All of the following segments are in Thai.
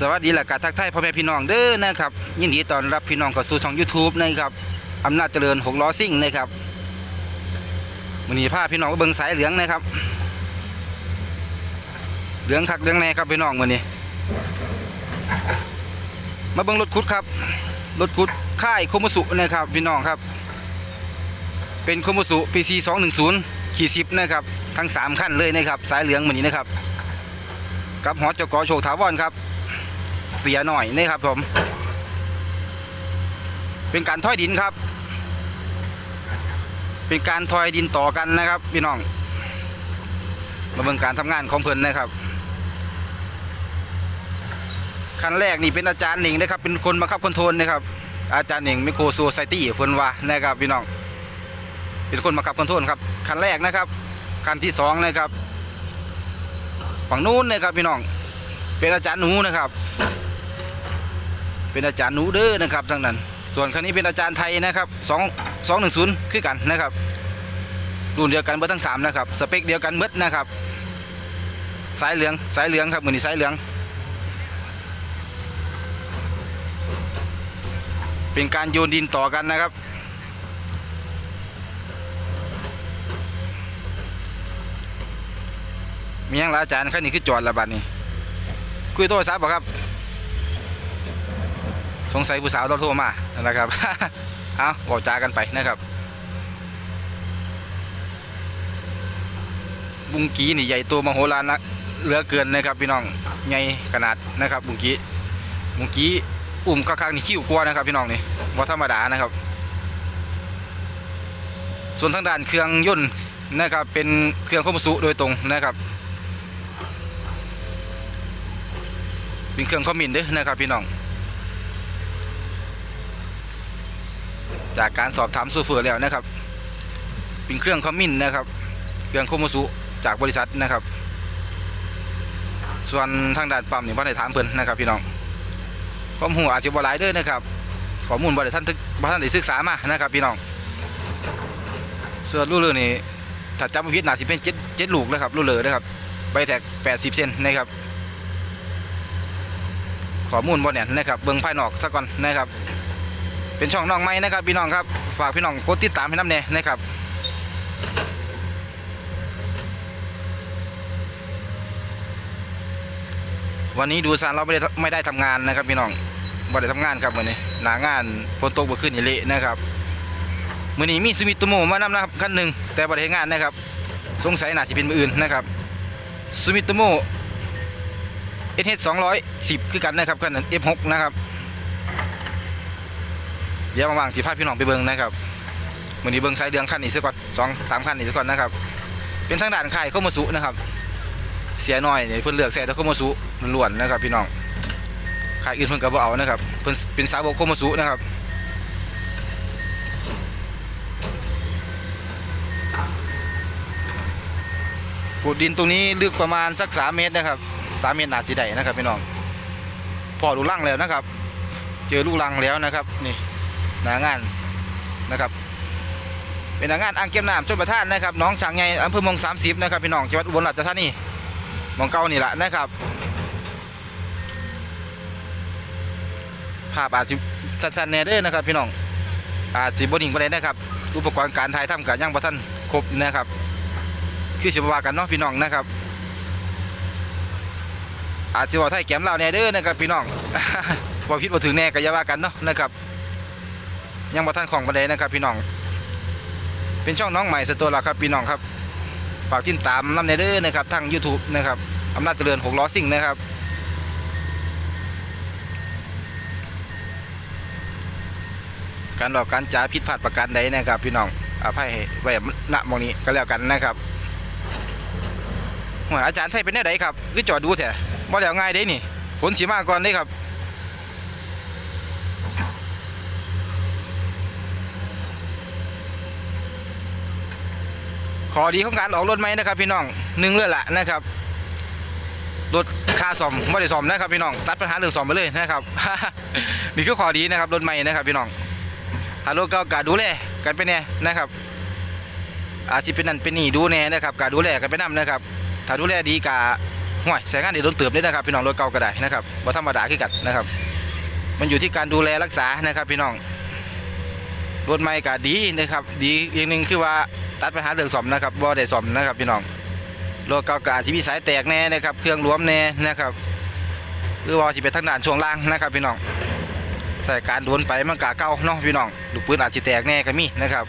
สวัสดีและกาทักทายพ่อแม่พี่น้องเด้อนะครับยินดีต้อนรับพี่น้องเข้าสู่ช่อง YouTube นะครับอำนาจเจริญหกล้อซิ่งนะครับวันนี้พาพี่น้องไปเบิ่งสายเหลืองนะครับ เหลืองคักเหลืองแน่ครับพี่น้องมื้อนี้ มาเบิ่งรถคุดครับรถคุดค่ายโคมุสุนะครับพี่น้องครับ เป็นโคมุสุ PC 210ขี่10นะครับทั้งสามขั้นเลยนะครับสายเหลืองมื้อนี้นะครับกับหอจกอโชคถาวรครับ เสียหน่อยนี่ครับผม เป็นการถอยดินครับ เป็นการถอยดินต่อกันนะครับ พี่น้อง มาเบิ่งการทำงานของเพิ่นนะครับขั้นแรกนี่เป็นอาจารย์หนิงนะครับ เป็นคนบังคับคอนโทรลนะครับ อาจารย์หนิงไมโครโซไซตี้เพิ่นว่านะครับพี่น้อง เป็นคนบังคับคอนโทรลครับขั้นแรกนะครับขั้นที่สองนะครับ ฝั่งนู้นนะครับพี่น้อง เป็นอาจารย์หนูนะครับ เป็นอาจารย์หนูเด้อนะครับทั้งนั้น ส่วนคันนี้เป็นอาจารย์ไทยนะครับสองสองหนึ่งศูนย์คือกันนะครับรุ่นเดียวกันเบิดทั้งสามนะครับสเปคเดียวกันเบิดนะครับสายเหลืองสายเหลืองครับมือนี้สายเหลือง เป็นการโยนดินต่อกันนะครับมียังละอาจารย์คันนี้คือจอดละบัดนี้คุยโทรศัพท์บ่ครับ สงสัยผู้สาวต้องโทรมานะครับ เอาบอกจากันไปนะครับ บุงกีนี่ใหญ่โตมโหฬารนะเหลือเกินนะครับพี่น้องใหญ่ขนาดนะครับ บุงกีบุงกีอุ่มข้างๆนี่คิ้วกลัวนะครับพี่น้องนี่ว่าธรรมดานะครับ ส่วนทางด้านเครื่องยนต์นะครับเป็นเครื่องคมสุโดยตรงนะครับเป็นเครื่องคอมมินด้อนะครับพี่น้อง จากการสอบถามซูเฟอร์แล้วนะครับ เป็นเครื่องคอมมินนะครับ เครื่องโคโมสุจากบริษัทนะครับ ส่วนทางด้านปั๊มนี่บ่ได้ถามเพิ่นนะครับ พี่น้องข้อมูลอาจจะบ่หลายเด้อนะครับข้อมูลบ่ได้ท่านทึกบ่ท่านได้ศึกษามานะครับ พี่น้องส่วนรูเลอนี่ถ้าจำไม่ผิดน่าสิเป็นเจ็ดเจ็ดลูกนะครับรูเลอนะครับใบแตก80เซนนะครับข้อมูลบ่เนี่ยนะครับเบิ่งภายนอกซะก่อนนะครับ เป็นช่องน้องไม้นะครับพี่น้องครับฝากพี่น้องกดติดตามให้น้ำแน่นะครับวันนี้ดูซานเราไม่ได้ไม่ได้ทำงานนะครับพี่น้องไม่ได้ทำงานครับวันนี้หนางานฝนตกบ่ขึ้นอย่าเละนะครับมือนี้มีสมิตโมมานำนะครับคันหนึ่งแต่บ่ได้งานนะครับ สงสัยหนาสิเป็นมืออื่นนะครับสมิตโมเอสเสองร้อยสิบคือกันนะครับกันเอฟหกนะครับ เดี๋ยวว่างๆสิพาพี่น้องไปเบิ้งนะครับมือนี้เบิ้งสายเดืองขั้นนี้ซะก่อนสองสามขั้นนี้ซะก่อนนะครับ เป็นทางด่านค่ายโคโมสุนะครับ เสียน้อยเนี่ยเพิ่นเลือกใส่แต่โคโมสุล้วนๆนะครับ พี่น้องค่ายอื่นเพิ่นก็บ่เอานะครับเพิ่นเป็นสาวกโคโมสุนะครับขุดดินตรงนี้ลึกประมาณสักสามเมตรนะครับสามเมตรหนาสีใดนะครับพี่น้องพอลูลังแล้วนะครับ เจอลูกลังแล้วนะครับ นี่ หนางานนะครับ เป็นหนางานอ่างเก็บน้ำชนประทานนะครับน้องฉางใหญ่อำเภอเมืองสามสิบนะครับพี่น้องจังหวัดอุบลราชธานีมองเก่านี่แหละนะครับภาพอาจสิสั้นๆแน่เด้อนะครับ พี่น้องอาจสิบนิ่งประเด็นนะครับอุปกรณ์การถ่ายทำกับยังประท่านครบนะครับ คือสิบวากันเนาะพี่น้องนะครับ อาจสิว่าไทยแก้มเราแน่เด้อนะครับ พี่น้องบ่ผิดบ่ถึงแน่ก็ย่าว่ากันเนาะนะครับ ยังบ่ทันของประเด็นนะครับ พี่น้อง เป็นช่องน้องใหม่สตัวละครับ พี่น้องครับฝากติดตามน้ำแน่เด้อนะครับทาง YouTube นะครับอำนาจเจริญหกล้อซิ่งนะครับการหลอกการจ่าผิดพลาดประการใดนะครับ พี่น้องอภัยให้ไว้ณมองนี้ก็แล้วกันนะครับหัวอาจารย์ไทยเป็นแน่ใดครับคือจอดดูแท้บ่แล้วง่ายเด้นี่ฝนสีมาก่อนเด้ครับ ขอดีของการออกรถไหมนะครับ พี่น้องหนึ่งเลยล่ะนะครับรถค่าซ่อมไม่ได้ซ่อมนะครับพี่น้องตัดปัญหาเรื่องซ่อมไปเลยนะครับนี่คือขอดีนะครับรถใหม่นะครับพี่น้องถ้ารถเก่ากาดูแลกันไปแน่นะครับ อาจจะเป็นนั่นเป็นนี่ดูแน่นะครับกาดูแลกันไปนํนะครับถ้าดูแลดีกะห่วยใช้งานได้โดนเติบเลยนะครับ พี่น้องรถเก่าก็ได้นะครับบ่ธรรมดาคือกันนะครับ มันอยู่ที่การดูแลรักษานะครับ พี่น้องรถใหม่ก็ดีนะครับ ดีอย่างหนึ่งคือว่า ตัดปัญหาเรื่องซ่อมนะครับบ่ได้ซ่อมนะครับพี่น้องรถเก่าก็อาจจะมีสายแตกแน่นะครับเครื่องรวมแน่นะครับหรือว่าสิเป็นทางด้านช่วงล่างนะครับพี่น้องใส่การโดนไปมันกะเก่าเนาะพี่น้องลูกปืนอาจสิแตกแน่ก็มีนะครับ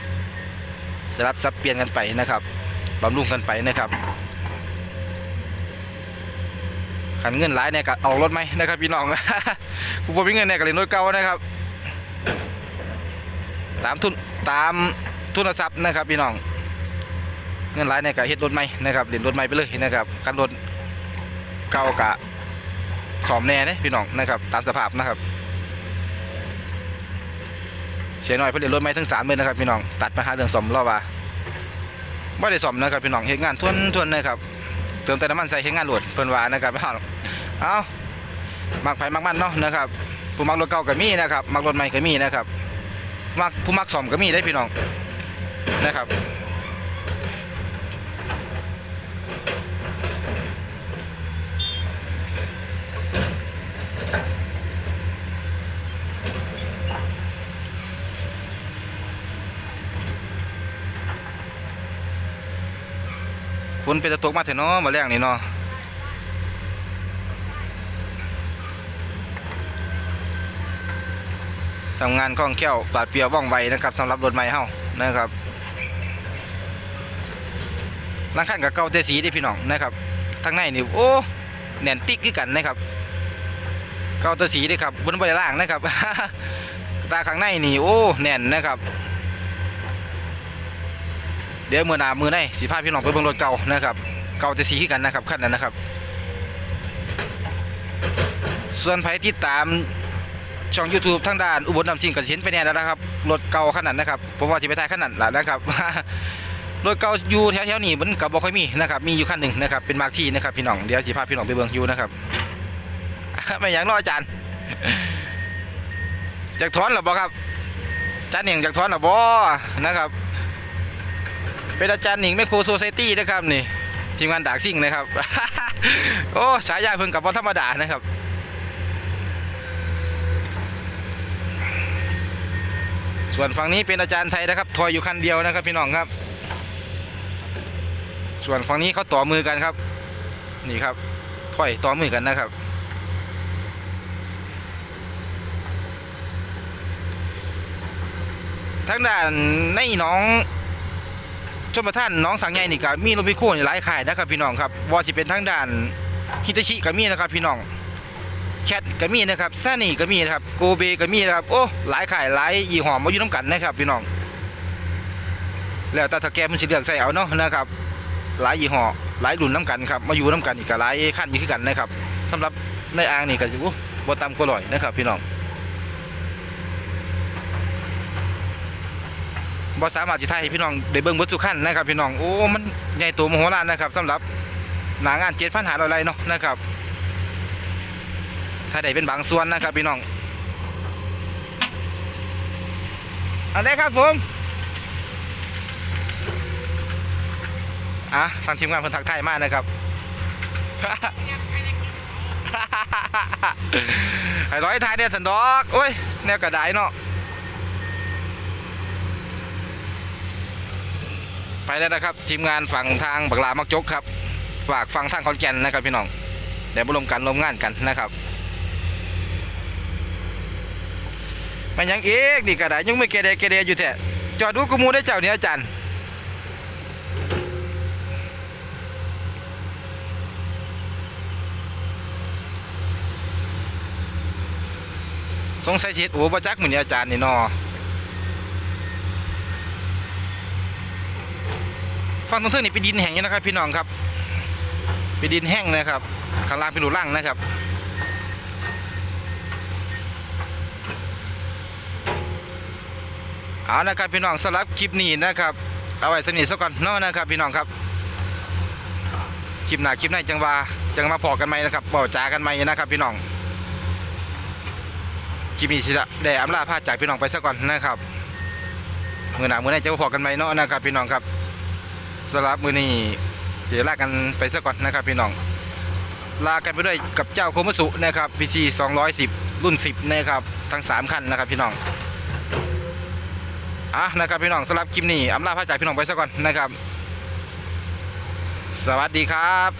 สลับซับเปลี่ยนกันไปนะครับบำรุงกันไปนะครับขันเงินหลายเนี่ยก็เอารถไหมนะครับพี่น้องกูบ่มีเงินเนี่ยก็เลยรถเก่านะครับ ตามทุนตามทุนทรัพย์นะครับพี่น้อง เงินหลายเนี่ยก็เฮ็ดรถใหม่นะครับเล่นรถใหม่ไปเลยนะครับคันรถเก่ากะสอมแน่เนี่ยพี่น้องนะครับตามสภาพนะครับเสียหน่อยเพื่อเรียนรถไม่ทั้งสามเลยนะครับพี่น้องตัดปัญหาเรื่องสอมรอบว่าไม่ได้สอมนะครับพี่น้องเฮ็ดงานทวนทวนนะครับเติมแต่น้ำมันใส่เฮ็ดงานหลวดเพิ่นว่านะครับพี่น้องเอามักไผมักมันเนาะนะครับผู้มักรถเก่าก็มีนะครับมักรถใหม่ก็มีนะครับมักผู้มักสอมก็มีได้พี่น้องนะครับ ฝนเป็นตะตกมาเถอะเนาะมาแรงนี่เนาะทำงานคล่องแคล่วปาดเปียวว่องไวนะครับสำหรับรถใหม่เฮานะครับลังคันกับเก่าเจสีได้พี่น้องนะครับทางในนี่โอ้แน่นติ๊กกันนะครับเก่าเจสีได้ครับบนบริล่างนะครับตาข้างในนี่โอ้แน่นนะครับ เดี๋ยวมือหนามือในสีผ้าพี่น้องไปเบิ่งรถเก่านะครับเก่าจะสีขึ้นกันนะครับขั้นนั้นนะครับ ส่วนไผที่ตามช่อง YouTube ทางด้านอุบลนำสิ่งกับเห็นไปแน่แล้วนะครับรถเก่าขนาดนะครับผมว่าจะไปถ่ายขนาดละนะครับรถเก่าอยู่แถวๆนี้มันกับบ่ค่อยมีนะครับมีอยู่คันหนึ่งนะครับเป็นมาร์คที่นะครับพี่น้องเดี๋ยวสีผ้าพี่น้องไปเบิ่งอยู่นะครับไม่อยากรออาจารย์จากถอนหรอบ่ครับอาจารย์เหน่งจากถอนหรอบ่นะครับ เป็นอาจารย์หนิงแมคโครโซไซตี้นะครับนี่ทีมงานดากซิ่งนะครับ โอ้ฉายาเพิ่งกับวันธรรมดานะครับส่วนฝั่งนี้เป็นอาจารย์ไทยนะครับทอยอยู่คันเดียวนะครับพี่น้องครับ ส่วนฝั่งนี้เขาต่อมือกันครับ นี่ครับถอยต่อมือกันนะครับ ทางด้านในน้อง ชมประท่านน้องสังใหญ่นี่ก็มีรถพิโค้หลายขายนะครับพี่น้องครับว่าสิเป็นทั้งด้านฮิตาชิก็มีนะครับพี่น้องแคทก็มีนะครับซานี่ก็มีนะครับโกเบก็มีนะครับโอ้หลายขายหลายยี่ห้อมาอยู่น้ำกันนะครับพี่น้อง แล้วแต่ถ้าแกมันสิเลือกใส่เอาเนาะนะครับ หลายยี่ห้อหลายรุ่นน้ำกันครับมาอยู่น้ำกันอีกก็หลายขั้นอยู่คือกันนะครับสำหรับในอ่างนี่ก็อยู่บ่ต่ำกว่าร้อยนะครับพี่น้อง บ่สามารถสิถ่ายให้พี่น้องได้เบิ่งเบิดทุขันนะครับพี่น้องโอ้มันใหญ่โตมโหฬารนะครับสำหรับหนางาน7,500ไรเนาะนะครับถ้าได้เป็นบางส่วนนะครับพี่น้องอันนี้ครับผมอะทางทีมงานเพิ่นทักทายมานะครับไอ้ร้อยทายเดียสันดอกโอ้ยแนวกระไดเนาะ ไปแล้วนะครับ ทีมงานฝั่งทางบักลามักจกครับ ฝากฟังทางคอนแก่นนะครับพี่น้องเดี๋ยวบรมกันรวมงานกันนะครับมันยังเอกนี่กระไดยังไม่เกเรเกเรอยู่แท้จอดดูกูมูได้เจ้าเนี่ยอาจารย์สงสัยชิดโอ้ประจักษ์เหมือนอาจารย์นี่นอ ฝั่งตรงเทือกนี่เป็นดินแห้งอยู่นะครับ พี่น้องครับเป็นดินแห้งนะครับข้างล่างเป็นหลุล่างนะครับเอานะครับพี่น้องสำหรับคลิปนี้นะครับเอาไว้สนิทสักก่อนเนาะนะครับ พี่น้องครับคลิปหน้าคลิปหน้าจังว่าจังมาพอกันไหมนะครับบอกจากันไหมนะครับ พี่น้องคลิปนี้สิละได้อำลาพาจากพี่น้องไปสักก่อนนะครับมือหนามือไหนจะมาพอกันไหมเนาะนะครับ พี่น้องครับ สำหรับมือนี้เจะลากันไปซะก่อนนะครับพี่น้อง ลากันไปด้วยกับเจ้าโคมสุนะครับ PC 210 รุ่น 10 นะครับ ทั้ง 3 คันนะครับพี่น้องอะนะครับพี่น้องสำหรับคลิปนี้อำลาพระจ่ายพี่น้องไปซะกก่อนนะครับ สวัสดีครับ